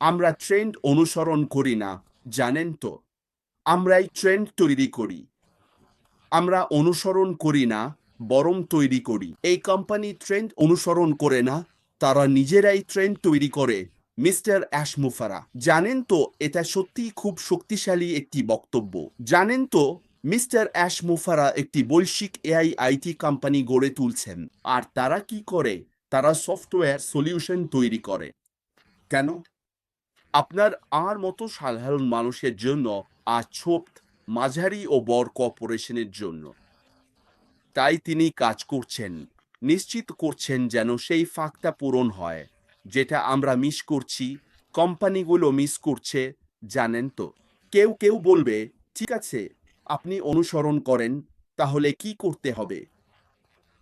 আমরা ট্রেন্ড অনুসরণ করি না, জানেন তো? আমরাই ট্রেন্ড তৈরি করি। আমরা অনুসরণ করি না, বরং তৈরি করি। এই কোম্পানি ট্রেন্ড অনুসরণ করে না, তারা নিজেরাই ট্রেন্ড তৈরি করে, মিস্টার অ্যাশমুফারা। জানেন তো, এটা সত্যিই খুব শক্তিশালী একটি বক্তব্য। জানেন তো, মিস্টার অ্যাশমুফারা একটি বৈশ্বিক এআই আইটি কোম্পানি গড়ে তুলছেন। আর তারা কি করে? তারা সফটওয়্যার সলিউশন তৈরি করে। কেন? আপনার আর মতো সাধারণ মানুষের জন্য আর ছোট, মাঝারি ও বড় কর্পোরেশনের জন্য। তাই তিনি কাজ করছেন, নিশ্চিত করছেন যেন সেই ফাঁকটা পূরণ হয়, যেটা আমরা মিস করছি, কোম্পানিগুলো মিস করছে, জানেন তো। কেউ কেউ বলবে, ঠিক আছে, আপনি অনুসরণ করেন, তাহলে কি করতে হবে?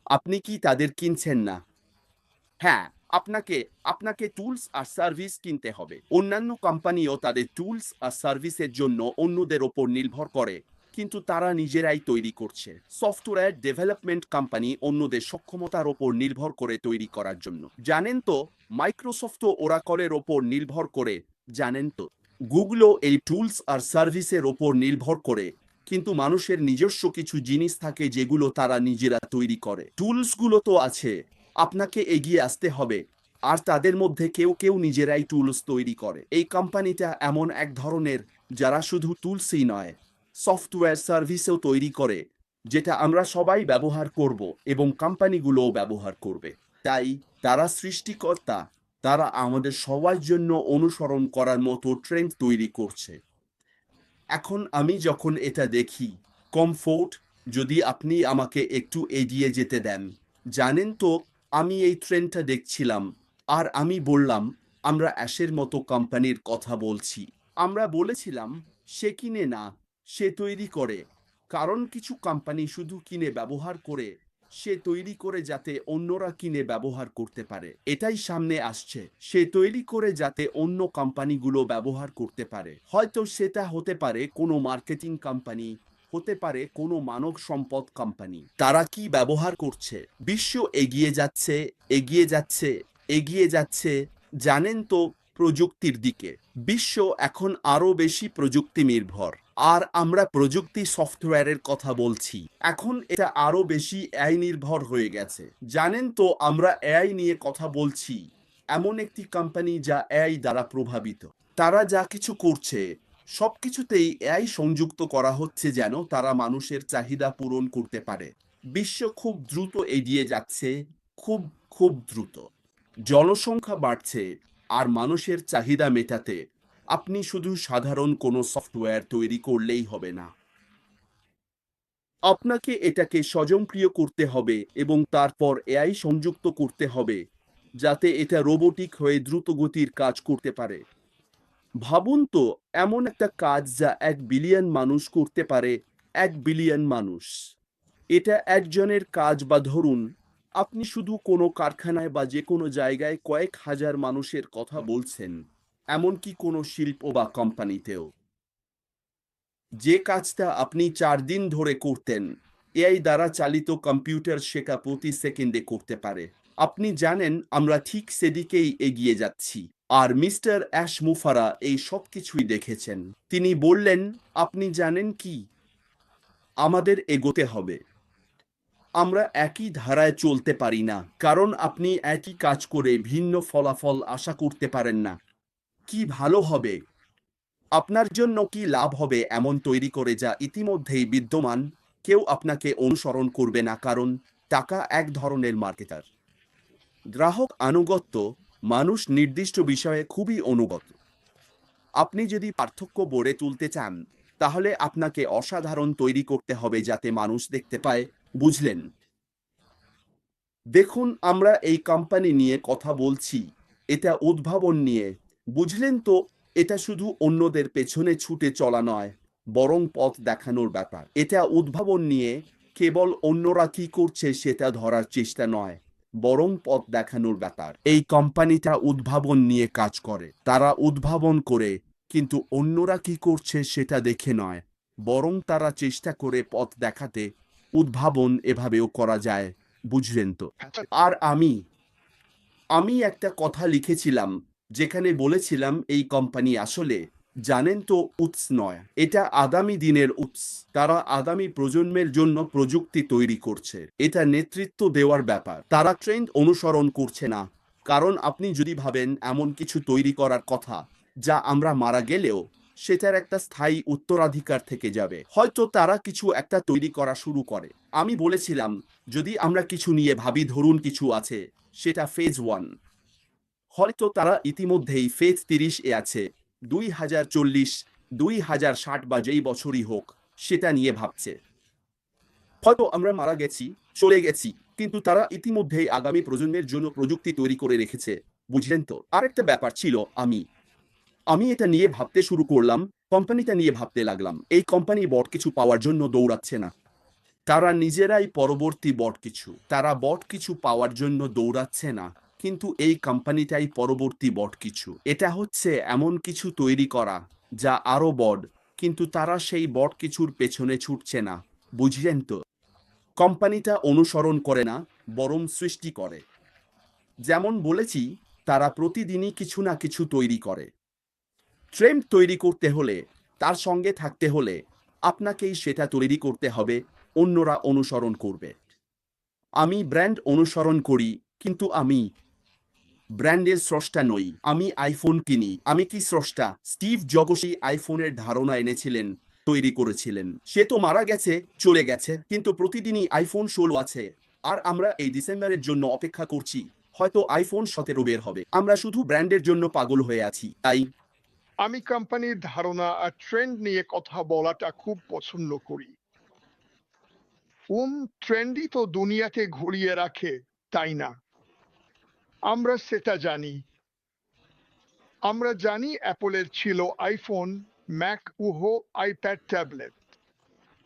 আপনি কি তাদের কিনছেন না? হ্যাঁ আপনাকে আপনাকে টুলস আর সার্ভিস কিনতে হবে। অন্যান্য কোম্পানিও তাদের টুলস আর সার্ভিসের জন্য অন্যদের ওপর নির্ভর করে, কিন্তু তারা নিজেরাই তৈরি করছে। সফটওয়্যার ডেভেলপমেন্ট কোম্পানি অন্যদের সক্ষমতার ওপর নির্ভর করে তৈরি করার জন্য। জানেন তো মাইক্রোসফটও ওরাকলের ওপর নির্ভর করে, জানেন তো? গুগলও এই টুলস আর সার্ভিসের ওপর নির্ভর করে, কিন্তু মানুষের নিজস্ব কিছু জিনিস থাকে যেগুলো তারা নিজেরা তৈরি করে। টুলসগুলো তো আছে, আপনাকে এগিয়ে আসতে হবে আর তাদের মধ্যে কেউ কেউ নিজেরাই টুলস তৈরি করে। এই কোম্পানিটা এমন এক ধরনের যারা শুধু টুলসই নয় সফটওয়্যার সার্ভিসও তৈরি করে, যেটা আমরা সবাই ব্যবহার করব এবং কোম্পানিগুলোও ব্যবহার করবে। তাই তারা সৃষ্টিকর্তা, তারা আমাদের সবার জন্য অনুসরণ করার মতো ট্রেন্ড তৈরি করছে। এখন আমি যখন এটা দেখি কমফোর্ট যদি আপনি আমাকে একটু এগিয়ে যেতে দেন, জানেন তো আমি এই ট্রেনটা দেখছিলাম। আর আমি বললাম, আমরা অ্যাশের মতো কোম্পানির কথা বলছি। আমরা বলেছিলাম, সে কিনে না, সে তৈরি করে। কারণ কিছু কোম্পানি শুধু কিনে ব্যবহার করে, সে তৈরি করে যাতে অন্যরা কিনে ব্যবহার করতে পারে। এটাই সামনে আসছে। সে তৈরি করে যাতে অন্য কোম্পানিগুলো ব্যবহার করতে পারে। হয়তো সেটা হতে পারে কোনো মার্কেটিং কোম্পানি, হতে পারে কোনো মানব সম্পদ কোম্পানি। তারা কি ব্যবহার করছে? বিশ্ব এগিয়ে যাচ্ছে এগিয়ে যাচ্ছে এগিয়ে যাচ্ছে জানেন তো প্রযুক্তির দিকে। বিশ্ব এখন আরও বেশি প্রযুক্তি নির্ভর আর আমরা প্রযুক্তি সফটওয়্যারের কথা বলছি। এখন এটা আরও বেশি এআই নির্ভর হয়ে গেছে। জানেন তো আমরা এআই নিয়ে কথা বলছি। এমন একটি কোম্পানি যা এআই দ্বারা প্রভাবিত। তারা যা কিছু করছে সব কিছুতেই এআই সংযুক্ত করা হচ্ছে যেন তারা মানুষের চাহিদা পূরণ করতে পারে। বিশ্ব খুব দ্রুত এগিয়ে যাচ্ছে, খুব খুব দ্রুত। জনসংখ্যা বাড়ছে আর মানুষের চাহিদা মেটাতে আপনি শুধু সাধারণ কোনো সফটওয়্যার তৈরি করলেই হবে না। আপনাকে এটাকে স্বজনপ্রিয় করতে হবে এবং তারপর এআই সংযুক্ত করতে হবে যাতে এটা রোবোটিক হয়ে দ্রুত গতির কাজ করতে পারে। ভাবুন তো, এমন একটা কাজ যা এক বিলিয়ন মানুষ করতে পারে, এক বিলিয়ন মানুষ। এটা একজনের কাজ বা ধরুন আপনি শুধু কোনো কারখানায় বা যে কোনো জায়গায় কয়েক হাজার মানুষের কথা বলছেন, এমনকি কোনো শিল্প বা কোম্পানিতেও। যে কাজটা আপনি চার দিন ধরে করতেন, এআই দ্বারা চালিত কম্পিউটার শেখা প্রতি সেকেন্ডে করতে পারে। আপনি জানেন, আমরা ঠিক সেদিকেই এগিয়ে যাচ্ছি। আর মিস্টার অ্যাশ মুফারা এই সব কিছুই দেখেছেন। তিনি বললেন, আপনি জানেন কি? আমাদের এগোতে হবে। আমরা একই ধারায় চলতে পারি না, কারণ আপনি একই কাজ করে ভিন্ন ফলাফল আশা করতে পারেন না। কি ভালো হবে? আপনার জন্য কি লাভ হবে এমন তৈরি করে যা ইতিমধ্যেই বিদ্যমান? কেউ আপনাকে অনুসরণ করবে না, কারণ টাকা এক ধরনের মার্কেটার। গ্রাহক আনুগত্য, মানুষ নির্দিষ্ট বিষয়ে খুবই অনুগত। আপনি যদি পার্থক্য গড়ে তুলতে চান, তাহলে আপনাকে অসাধারণ তৈরি করতে হবে যাতে মানুষ দেখতে পায় বুঝলেন। দেখুন, আমরা এই কোম্পানি নিয়ে কথা বলছি, এটা উদ্ভাবন নিয়ে। বুঝলেন তো, এটা শুধু অন্যদের পেছনে ছুটে চলা নয়, বরং পথ দেখানোর ব্যাপার। এটা উদ্ভাবন নিয়ে কেবল অন্যরা কি করছে সেটা ধরার চেষ্টা নয়, বরং পথ দেখানোর ব্যাপার। এই কোম্পানিটা উদ্ভাবন নিয়ে কাজ করে। তারা উদ্ভাবন করে, কিন্তু অন্যরা কি করছে সেটা দেখে নয়, বরং তারা চেষ্টা করে পথ দেখাতে উদ্ভাবন এভাবেও করা যায় বুঝলেন তো? আর আমি আমি একটা কথা লিখেছিলাম যেখানে বলেছিলাম এই কোম্পানি আসলে জানেন তো উৎস নয়। এটা আগামী দিনের উৎস। তারা আগামী প্রজন্মের জন্য প্রযুক্তি তৈরি করছে। এটা নেতৃত্ব দেওয়ার ব্যাপার। তারা ট্রেন্ড অনুসরণ করছে না। কারণ আপনি যদি ভাবেন এমন কিছু তৈরি করার কথা যা আমরা মারা গেলেও সেটার একটা স্থায়ী উত্তরাধিকার থেকে যাবে। হয়তো তারা কিছু একটা তৈরি করা শুরু করে। আমি বলেছিলাম, যদি আমরা কিছু নিয়ে ভাবি, ধরুন কিছু আছে, সেটা ফেজ ওয়ান হয়তো তারা ইতিমধ্যেই ফেজ তিরিশ এ আছে। দুই হাজার চল্লিশ, দুই হাজার ষাট বা যেই বছরই হোক, সেটা নিয়ে ভাবছে। হয়তো আমরা মারা গেছি, চলে গেছি, কিন্তু তারা ইতিমধ্যেই আগামী প্রজন্মের জন্য প্রযুক্তি তৈরি করে রেখেছে। বুঝলেন তো? আরেকটা ব্যাপার ছিল আমি। আমি এটা নিয়ে ভাবতে শুরু করলাম, কোম্পানিটা নিয়ে ভাবতে লাগলাম। এই কোম্পানি বট কিছু পাওয়ার জন্য দৌড়াচ্ছে না। তারা নিজেরাই পরবর্তী বট কিছু। তারা বট কিছু পাওয়ার জন্য দৌড়াচ্ছে না। কিন্তু এই কোম্পানিটাই পরবর্তী বট কিছু। এটা হচ্ছে এমন কিছু তৈরি করা, যা আরও বড, কিন্তু তারা সেই বট কিছুর পেছনে ছুটছে না। বুঝলেন তো? কোম্পানিটা অনুসরণ করে না, বরং সৃষ্টি করে। যেমন বলেছি, তারা প্রতিদিনই কিছু না কিছু তৈরি করে। ট্রেন্ড তৈরি করতে হলে, তার সঙ্গে থাকতে হলে আপনাকেই সেটা তৈরি করতে হবে, অন্যরা অনুসরণ করবে। আমি ব্র্যান্ড অনুসরণ করি, কিন্তু আমি ব্র্যান্ডের স্রষ্টা নই। আমি আইফোন কিনি। আমি কি স্রষ্টা? স্টিভ জগসি আইফোনের ধারণা এনেছিলেন, তৈরি করেছিলেন। সে তো মারা গেছে, চলে গেছে, কিন্তু প্রতিদিনই আইফোন ষোলো আছে। আর আমরা এই ডিসেম্বরের জন্য অপেক্ষা করছি, হয়তো আইফোন সতেরো বের হবে। আমরা শুধু ব্র্যান্ডের জন্য পাগল হয়ে আছি, তাই আমি কোম্পানির ধারণা আর ট্রেন্ড নিয়ে কথা বলাটা খুব পছন্দ করি। কোন ট্রেন্ডই তো দুনিয়াকে ঘুরিয়ে রাখে, তাই না? আমরা সেটা জানি। আমরা জানি অ্যাপলের ছিল আইফোন, ম্যাক, উহো, আইপ্যাড, ট্যাবলেট।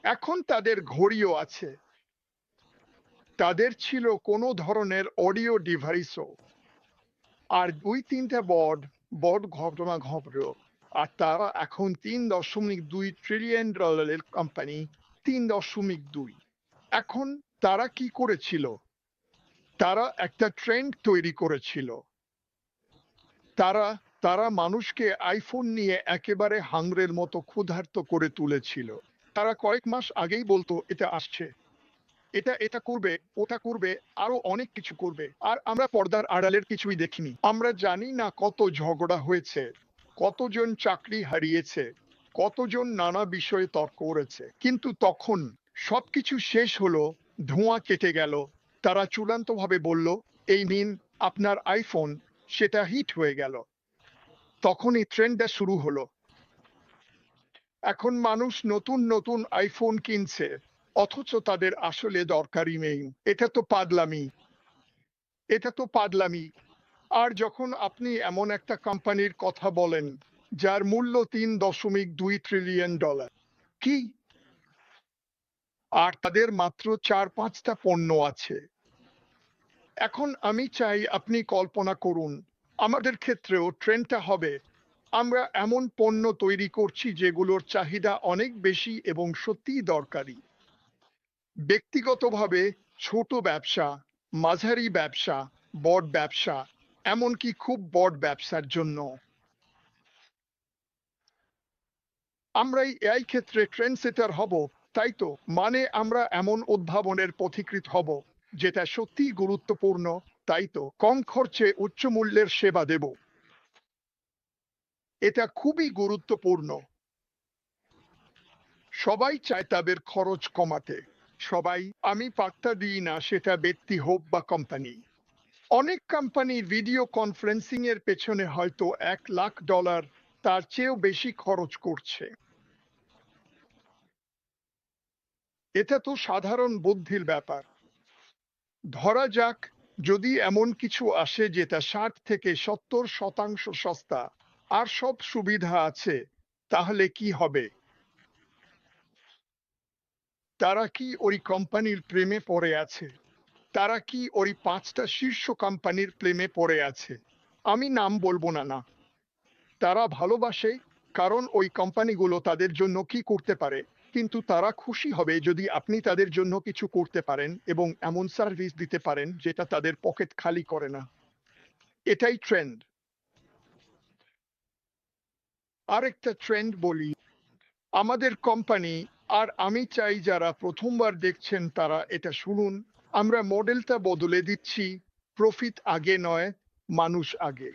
এখন তাদের ঘড়িও আছে। তাদের ছিল কোনো ধরনের অডিও ডিভাইসও। আর দুই তিনটা বড বড় ঘটনা ঘটল আর তারা এখন তিন দশমিক দুই ট্রিলিয়ন ডলারের কোম্পানি তিন দশমিক দুই। এখন তারা কি করেছিল? তারা একটা ট্রেন্ড তৈরি করেছিল। তারা তারা মানুষকে আইফোন নিয়ে একেবারে হাংরের মতো ক্ষুধার্ত করে তুলেছিল। তারা কয়েক মাস আগেই বলতো, এটা আসছে। এটা এটা করবে, ওটা করবে, আরও অনেক কিছু করবে। আর আমরা পর্দার আড়ালের কিছুই দেখিনি। আমরা জানি না কত ঝগড়া হয়েছে, কতজন চাকরি হারিয়েছে, কতজন নানা বিষয়ে তর্ক করেছে। কিন্তু তখন সবকিছু শেষ হলো, ধোঁয়া কেটে গেল। তারা চূড়ান্তভাবে বলল, এই নিন, আপনার আইফোন, সেটা হিট হয়ে গেল। তখন এই ট্রেন্ডটা শুরু হলো। এখন মানুষ নতুন নতুন আইফোন কিনছে। অথচ তাদের আসলে দরকারই নেই। এটা তো পাগলামি। এটা তো পাগলামি। আর যখন আপনি এমন একটা কোম্পানির কথা বলেন, যার মূল্য তিন দশমিক দুই ট্রিলিয়ন ডলার কি? আর তাদের মাত্র চার পাঁচটা পণ্য আছে। এখন আমি চাই আপনি কল্পনা করুন, আমাদের ক্ষেত্রেও ট্রেন্ডটা হবে। আমরা এমন পণ্য তৈরি করছি যেগুলোর চাহিদা অনেক বেশি এবং সত্যিই দরকারি। ব্যক্তিগতভাবে ছোট ব্যবসা, মাঝারি ব্যবসা, বড় ব্যবসা, এমনকি খুব বড় ব্যবসার জন্য। আমরা এই ক্ষেত্রে ট্রেন্ড সেটার হব, তাই তো? মানে আমরা এমন উদ্ভাবনের পথিকৃত হব, যেটা সত্যি গুরুত্বপূর্ণ, তাই তো? কম খরচে উচ্চ মূল্যের সেবা দেব। এটা খুবই গুরুত্বপূর্ণ। সবাই চায় তাদের খরচ কমাতে। সবাই, আমি পাত্তা দিই না সেটা ব্যক্তি হোক বা কোম্পানি অনেক কোম্পানি ভিডিও কনফারেন্সিং এর পেছনে হয়তো এক লাখ ডলার তার চেয়েও বেশি খরচ করছে। এটা তো সাধারণ বুদ্ধির ব্যাপার। ধরা যাক, যদি এমন কিছু আসে যেটা ষাট থেকে সত্তর শতাংশ সস্তা, আর সব সুবিধা আছে, তাহলে কি হবে? তারা কি ওই কোম্পানির প্রেমে পড়ে আছে? তারা কি ওই পাঁচটা শীর্ষ কোম্পানির প্রেমে পড়ে আছে? আমি নাম বলব না না। তারা ভালোবাসে, কারণ ওই কোম্পানিগুলো তাদের জন্য কি করতে পারে। কিন্তু তারা খুশি হবে যদি আপনি তাদের জন্য কিছু করতে পারেন এবং এমন সার্ভিস দিতে পারেন যেটা তাদের পকেট খালি করে না। এটাই ট্রেন্ড। আরেকটা ট্রেন্ড বলি। আমাদের কোম্পানি আর আমি চাই যারা প্রথমবার দেখছেন তারা এটা শুনুন। আমরা মডেলটা বদলে দিচ্ছি, প্রফিট আগে নয়, মানুষ আগে।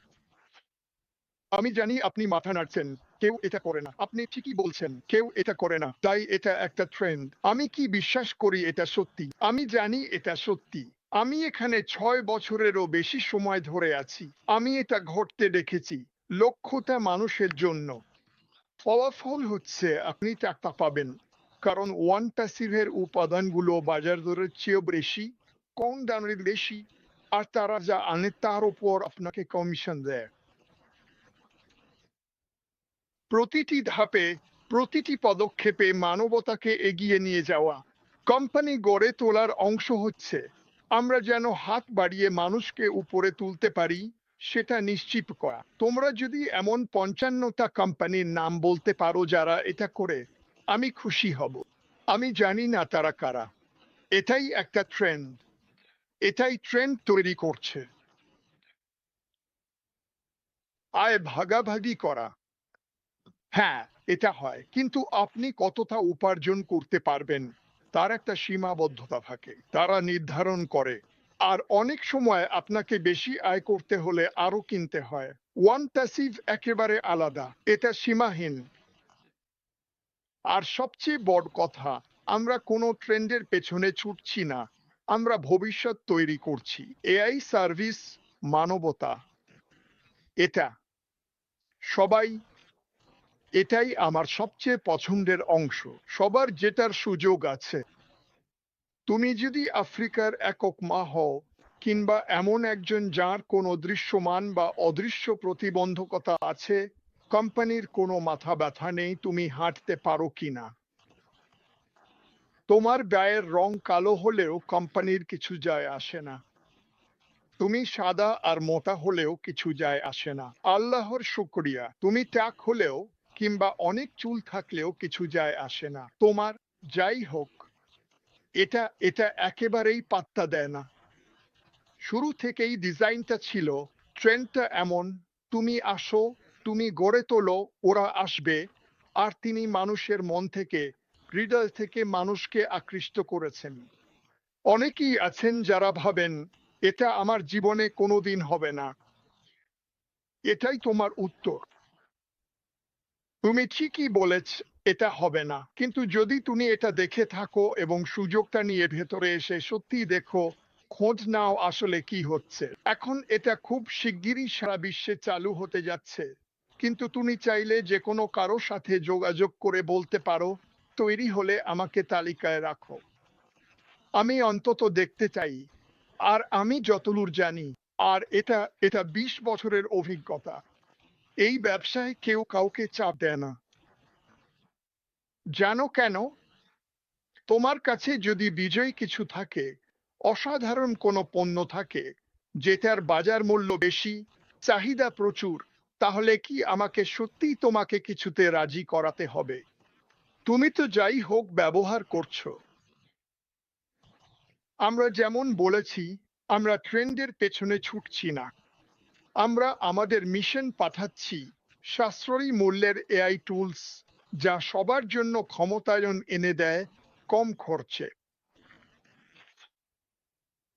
আমি জানি আপনি মাথা নাড়ছেন, কেউ এটা করে না। আপনি ঠিকই বলছেন, কেউ এটা করে না। তাই এটা একটা ট্রেন্ড আমি কি বিশ্বাস করি এটা সত্যি? আমি জানি এটা সত্যি। আমি এখানে ছয় বছরেরও বেশি সময় ধরে আছি। আমি এটা ঘটতে দেখেছি, লক্ষ্যটা মানুষের জন্য। ফলাফল হচ্ছে আপনি টাকা পাবেন। কারণ ওয়ান প্যাসিভের উপাদানগুলো বাজার দরের চেয়েও বেশি, কম দামের বেশি, আর তারা যা আনে তার উপর আপনাকে কমিশন দেয়। প্রতিটি ধাপে প্রতিটি পদক্ষেপে মানবতাকে এগিয়ে নিয়ে যাওয়া কোম্পানি গড়ে তোলার অংশ হচ্ছে। আমরা যেন হাত বাড়িয়ে মানুষকে উপরে তুলতে পারি, সেটা নিশ্চিত করা। তোমরা যদি এমন পঞ্চান্নটা কোম্পানির নাম বলতে পারো যারা এটা করে আমি খুশি হব। আমি জানি না তারা কারা। এটাই একটা ট্রেন্ড এটাই ট্রেন্ড তৈরি করছে। আয় ভাগাভাগি করা। হ্যাঁ এটা হয়। কিন্তু আপনি কতটা উপার্জন করতে পারবেন, তার একটা সীমাবদ্ধতা থাকে। তারা নির্ধারণ করে। আর অনেক সময় আপনাকে বেশি আয় করতে হলে আরও কিনতে হয়। ওয়ান প্যাসিভ একেবারে আলাদা। এটা সীমাহীন। আর সবচেয়ে বড় কথা, আমরা কোনো ট্রেন্ডের পেছনে ছুটছি না। আমরা ভবিষ্যৎ তৈরি করছি। এআই সার্ভিস মানবতা। এটা। সবাই, এটাই আমার সবচেয়ে পছন্দের অংশ। সবার যেটার সুযোগ আছে। তুমি যদি আফ্রিকার একক মা হও, কিংবা এমন একজন যার কোনো দৃশ্যমান বা অদৃশ্য প্রতিবন্ধকতা আছে কোম্পানির কোনো মাথা ব্যথা নেই, তুমি হাঁটতে পারো কিনা? তোমার ব্যয়ের রং কালো হলেও কোম্পানির কিছু যায় আসে না। তুমি সাদা আর মোটা হলেও কিছু যায় আসে না। আল্লাহর শুক্রিয়া। তুমি ট্যাক হলেও কিংবা অনেক চুল থাকলেও কিছু যায় আসে না। তোমার যাই হোক, এটা এটা একেবারেই পাত্তা দেয় না। শুরু থেকেই ডিজাইনটা ছিল ট্রেন্ডটা এমন, তুমি আসো তুমি গড়ে তোলো, ওরা আসবে। আর তিনি মানুষের মন থেকে, হৃদয় থেকে মানুষকে আকৃষ্ট করেছেন। অনেকেই আছেন যারা ভাবেন, এটা আমার জীবনে কোনোদিন হবে না। এটাই তোমার উত্তর। তুমি ঠিকই বলেছ, এটা হবে না। কিন্তু যদি তুমি এটা দেখে থাকো এবং সুযোগটা নিয়ে ভেতরে এসে সত্যি দেখো, খোঁজ নাও আসলে কি হচ্ছে। এখন এটা খুব শিগগিরই সারা বিশ্বে চালু হতে যাচ্ছে। কিন্তু তুমি চাইলে যে কোনো কারও সাথে যোগাযোগ করে বলতে পারো। তৈরি হলে আমাকে তালিকায় রাখো। আমি অন্তত দেখতে চাই। আর আমি যতদূর জানি, আর এটা এটা বিশ বছরের অভিজ্ঞতা। এই ব্যবসায় কেউ কাউকে চাপ দেয় না। জানো কেন? তোমার কাছে যদি বিজয় কিছু থাকে, অসাধারণ কোনো পণ্য থাকে, যেটার বাজার মূল্য বেশি, চাহিদা প্রচুর তাহলে কি আমাকে সত্যিই তোমাকে কিছুতে রাজি করাতে হবে? তুমি তো যাই হোক ব্যবহার করছ। আমরা যেমন বলেছি, আমরা ট্রেন্ডের পেছনে ছুটছি না। আমরা আমাদের মিশন পাঠাচ্ছি সাশ্রয়ী মূল্যের এআই টুলস যা সবার জন্য ক্ষমতায়ন এনে দেয় কম খরচে।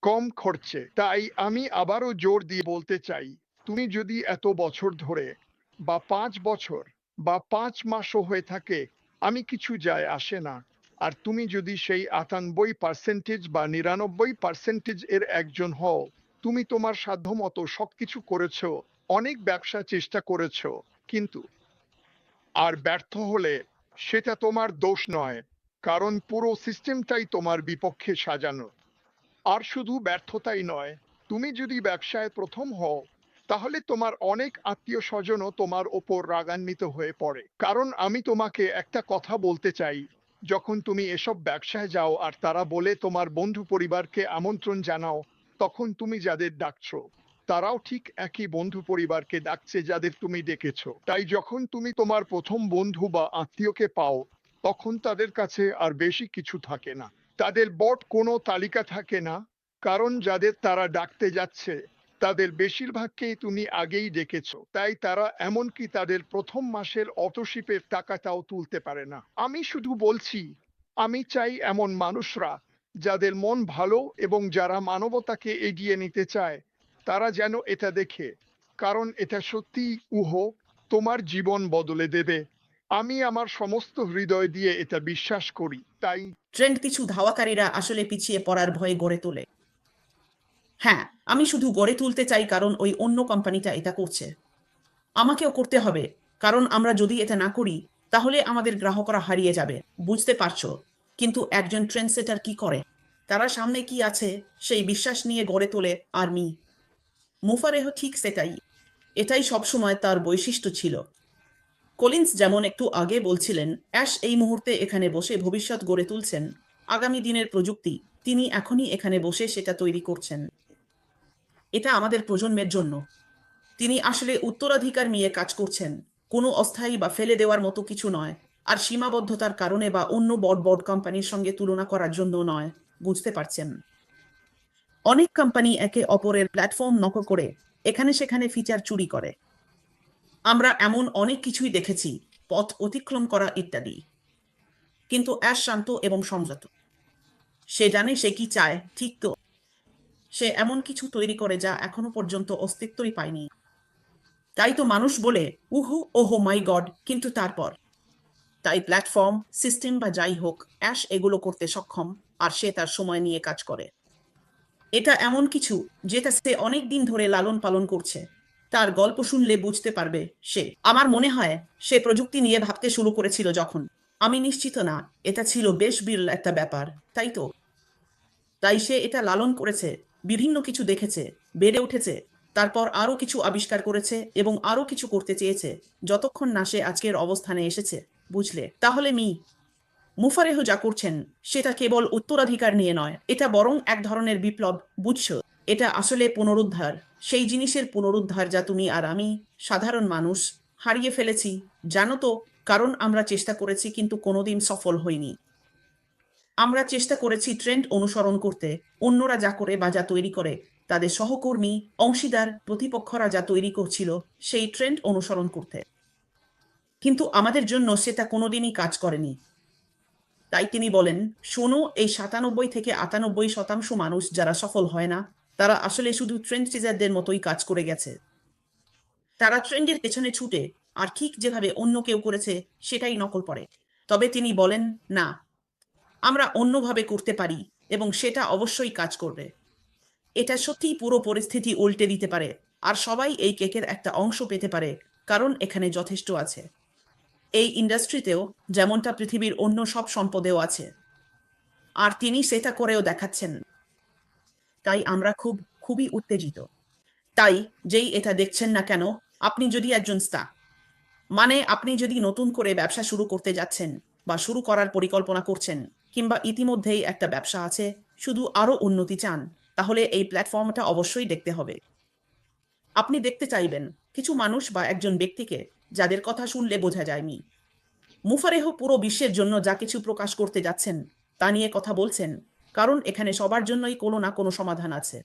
কম খরচে। তাই আমি আবারও জোর দিয়ে বলতে চাই তুমি যদি এত বছর ধরে বা পাঁচ বছর বা পাঁচ মাসও হয়ে থাকে, আমি কিছু যায় আসে না। আর তুমি যদি সেই আটানব্বই পার্সেন্টেজ বা নিরানব্বই পার্সেন্টেজ এর একজন হও, তুমি তোমার সাধ্যমতো সবকিছু করেছ, অনেক ব্যবসা চেষ্টা করেছ, কিন্তু আর ব্যর্থ হলে সেটা তোমার দোষ নয়, কারণ পুরো সিস্টেমটাই তোমার বিপক্ষে সাজানো। আর শুধু ব্যর্থতাই নয়, তুমি যদি ব্যবসায় প্রথম হও তাহলে তোমার অনেক আত্মীয় স্বজনও তোমার ওপর রাগান্বিত হয়ে পড়ে। কারণ আমি তোমাকে একটা কথা বলতে চাই। যখন তুমি এসব ব্যবসায় যাও আর তারা বলে তোমার বন্ধু পরিবারকে আমন্ত্রণ জানাও, তখন তুমি যাদের ডাকছো, তারাও ঠিক একই বন্ধু পরিবারকে ডাকছে যাদের তুমি ডেকেছো। তাই যখন তুমি তোমার প্রথম বন্ধু বা আত্মীয়কে পাও, তখন তাদের কাছে আর বেশি কিছু থাকে না। তাদের বট কোনো তালিকা থাকে না, কারণ যাদের তারা ডাকতে যাচ্ছে তাদের বেশিরভাগকেই তুমি আগেই ডেকেছো, তাই তারা এমনকি তাদের প্রথম মাসের অটোশিপের টাকাটাও তুলতে পারে না। আমি শুধু বলছি, আমি চাই এমন মানুষরা যাদের মন ভালো এবং যারা মানবতাকে এগিয়ে নিতে চায়, তারা যেন এটা দেখে, কারণ এটা সত্যি উহ, তোমার জীবন বদলে দেবে। আমি আমার সমস্ত হৃদয় দিয়ে এটা বিশ্বাস করি, তাই ট্রেন্ড কিছু ধাওয়াকারীরা আসলে পিছিয়ে পড়ার ভয়ে গড়ে তোলে। হ্যাঁ আমি শুধু গড়ে তুলতে চাই কারণ ওই অন্য কোম্পানিটা এটা করছে। আমাকেও করতে হবে, কারণ আমরা যদি এটা না করি, তাহলে আমাদের গ্রাহকরা হারিয়ে যাবে, বুঝতে পারছ? কিন্তু একজন ট্রেন্ড সেটার কি করে? তারা সামনে কি আছে, সেই বিশ্বাস নিয়ে গড়ে তোলে আর্মি। মুফারেহ ঠিক সেটাই, এটাই সবসময় তার বৈশিষ্ট্য ছিল। কলিন্স যেমন একটু আগে বলছিলেন, অ্যাশ এই মুহূর্তে এখানে বসে ভবিষ্যৎ গড়ে তুলছেন। আগামী দিনের প্রযুক্তি, তিনি এখনই এখানে বসে সেটা তৈরি করছেন। এটা আমাদের প্রজন্মের জন্য। তিনি আসলে উত্তরাধিকার নিয়ে কাজ করছেন। কোনো অস্থায়ী বা ফেলে দেওয়ার মতো কিছু নয়। আর সীমাবদ্ধতার কারণে বা অন্য বড় বড় কোম্পানির সঙ্গে তুলনা করার জন্য নয়, বুঝতে পারছেন। অনেক কোম্পানি একে অপরের প্ল্যাটফর্ম নকল করে এখানে সেখানে ফিচার চুরি করে। আমরা এমন অনেক কিছুই দেখেছি, পথ অতিক্রম করা ইত্যাদি। কিন্তু অ্যাশ শান্ত এবং সংযত। সে জানে সে কি চায়, ঠিক তো? সে এমন কিছু তৈরি করে যা এখনও পর্যন্ত অস্তিত্বই পায়নি। তাই তো মানুষ বলে, উহু, ওহো, মাই গড, কিন্তু তারপর? তাই প্ল্যাটফর্ম, সিস্টেম বা যাই হোক, অ্যাশ এগুলো করতে সক্ষম, আর সে তার সময় নিয়ে কাজ করে। এটা এমন কিছু যেটা সে অনেক দিন ধরে লালন পালন করছে। তার গল্প শুনলে বুঝতে পারবে সে। আমার মনে হয়, সে প্রযুক্তি নিয়ে ভাবতে শুরু করেছিল যখন। আমি নিশ্চিত না, এটা ছিল বেশ বিরল একটা ব্যাপার, তাই তো? তাই সে এটা লালন করেছে বিভিন্ন কিছু দেখেছে, বেড়ে উঠেছে, তারপর আরও কিছু আবিষ্কার করেছে এবং আরও কিছু করতে চেয়েছে, যতক্ষণ না সে আজকের অবস্থানে এসেছে, বুঝলে? তাহলে মি, মুফারেহ যা করছেন, সেটা কেবল উত্তরাধিকার নিয়ে নয়, এটা বরং এক ধরনের বিপ্লব, বুঝছ? এটা আসলে পুনরুদ্ধার, সেই জিনিসের পুনরুদ্ধার যা তুমি আর আমি, সাধারণ মানুষ, হারিয়ে ফেলেছি, জানো তো, কারণ আমরা চেষ্টা করেছি কিন্তু কোনোদিন সফল হইনি। আমরা চেষ্টা করেছি ট্রেন্ড অনুসরণ করতে। অন্যরা যা করে বা যা তৈরি করে, তাদের সহকর্মী, অংশীদার, প্রতিপক্ষরা যা তৈরি করছিল, সেই ট্রেন্ড অনুসরণ করতে। কিন্তু আমাদের জন্য সেটা কোনোদিনই কাজ করেনি। তাই তিনি বলেন, শোনো, এই সাতানব্বই থেকে আটানব্বই শতাংশ মানুষ যারা সফল হয় না, তারা আসলে শুধু ট্রেন্ড চেজারদের মতোই কাজ করে গেছে। তারা ট্রেন্ডের পেছনে ছুটে, আর ঠিক যেভাবে অন্য কেউ করেছে, সেটাই নকল করে। তবে তিনি বলেন, না আমরা অন্যভাবে করতে পারি এবং সেটা অবশ্যই কাজ করবে। এটা সত্যিই পুরো পরিস্থিতি উল্টে দিতে পারে আর সবাই এই কেকের একটা অংশ পেতে পারে কারণ এখানে যথেষ্ট আছে। এই ইন্ডাস্ট্রিতেও যেমনটা পৃথিবীর অন্য সব সম্পদেও আছে। আর তিনি সেটা করেও দেখাচ্ছেন। তাই আমরা খুব, খুবই উত্তেজিত। তাই যেই এটা দেখছেন না কেন, আপনি যদি একজন স্তা মানে আপনি যদি নতুন করে ব্যবসা শুরু করতে যাচ্ছেন বা শুরু করার পরিকল্পনা করছেন কিংবা ইতিমধ্যেই একটা ব্যবসা আছে, শুধু আরও উন্নতি চান, তাহলে এই প্ল্যাটফর্মটা অবশ্যই দেখতে হবে। আপনি দেখতে চাইবেন কিছু মানুষ বা একজন ব্যক্তিকে যাদের কথা শুনলে বোঝা যায়নি। মুফারেহ পুরো বিশ্বের জন্য যা কিছু প্রকাশ করতে যাচ্ছেন, তা নিয়ে কথা বলছেন, কারণ এখানে সবার জন্যই কোনো না কোনো সমাধান আছে।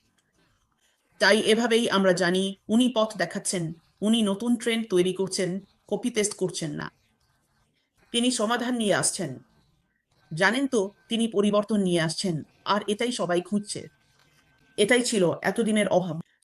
তাই এভাবেই আমরা জানি উনি পথ দেখাচ্ছেন, উনি নতুন ট্রেন্ড তৈরি করছেন কপি টেস্ট করছেন না। তিনি সমাধান নিয়ে আসছেন। জানেন তো তিনি পরিবর্তন নিয়ে আসছেন আর এটাই সবাই খুঁজছে। এটাই ছিল এতদিনের অভাব।